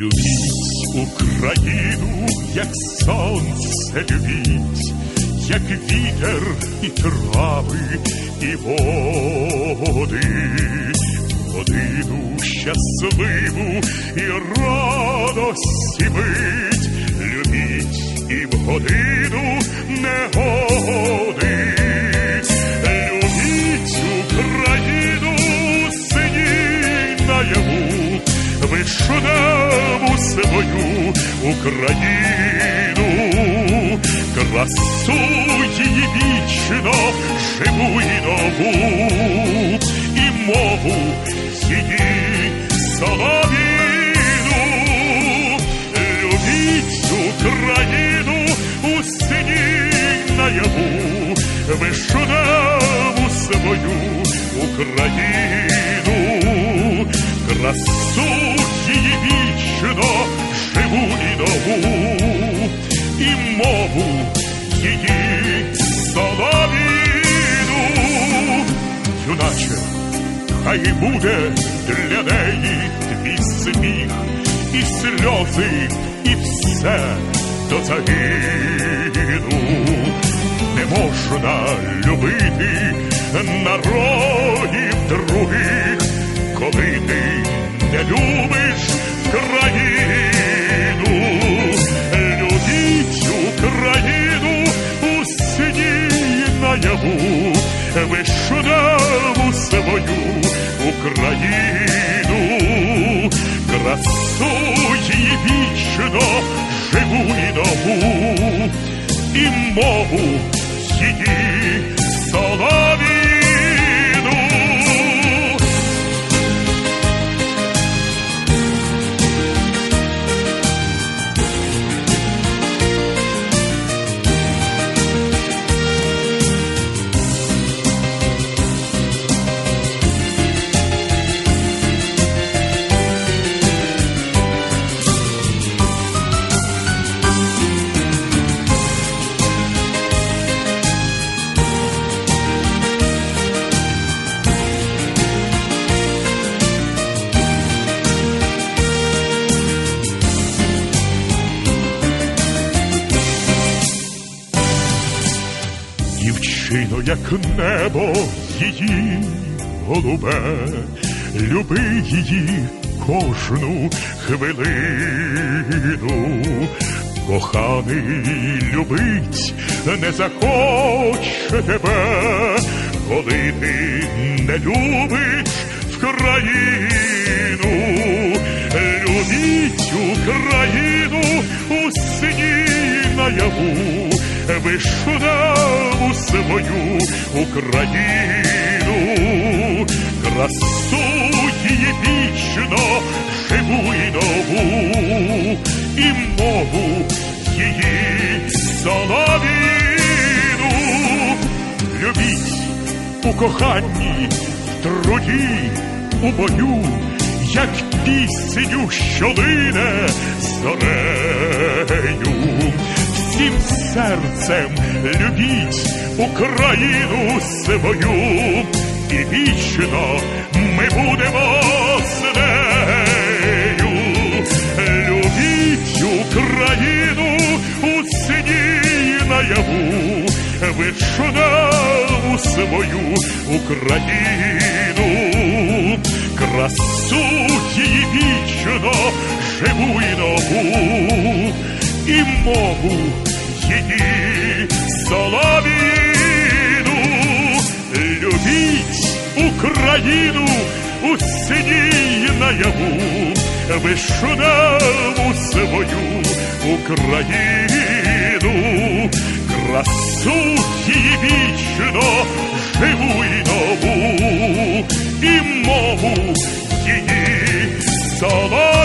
Любіть Україну, як сонце любіть, як вітер і трави, і води, годину щасливу і радості мить, любіть і в годину негоди. Вишневу свою Україну, красу її вічно, живу і нову, і мову її солов'їну. Любіть Україну у синій наяву, вишневу свою Україну, її солов'їну, юначе, хай буде для неї твій сміх, і сльози, і все до загину. Не можна любити народів других, Україну, красу її вічно, живу і нову, і мову її солов'їну. Дівчино, як небо її голубе, люби її кожну хвилину. Коханий любить не захоче тебе, коли ти не любиш в країну. Любіть Україну у сні наяву, вишневу свою Україну, красу її вічно, живу і нову, і мову її солов'їну. Любіть у коханні, в труді, у бою, як пісню, що лине зорею. Всім серцем любіть Україну свою, і вічно ми будемо з нею. Любіть Україну у сні наяву, вишневу свою Україну, красу її вічно, живу і нову, мову її солов'їну. Любіть Україну у сні наяву, вишневу свою Україну, красу її вічно, живу і нову, і мову її солов'їну.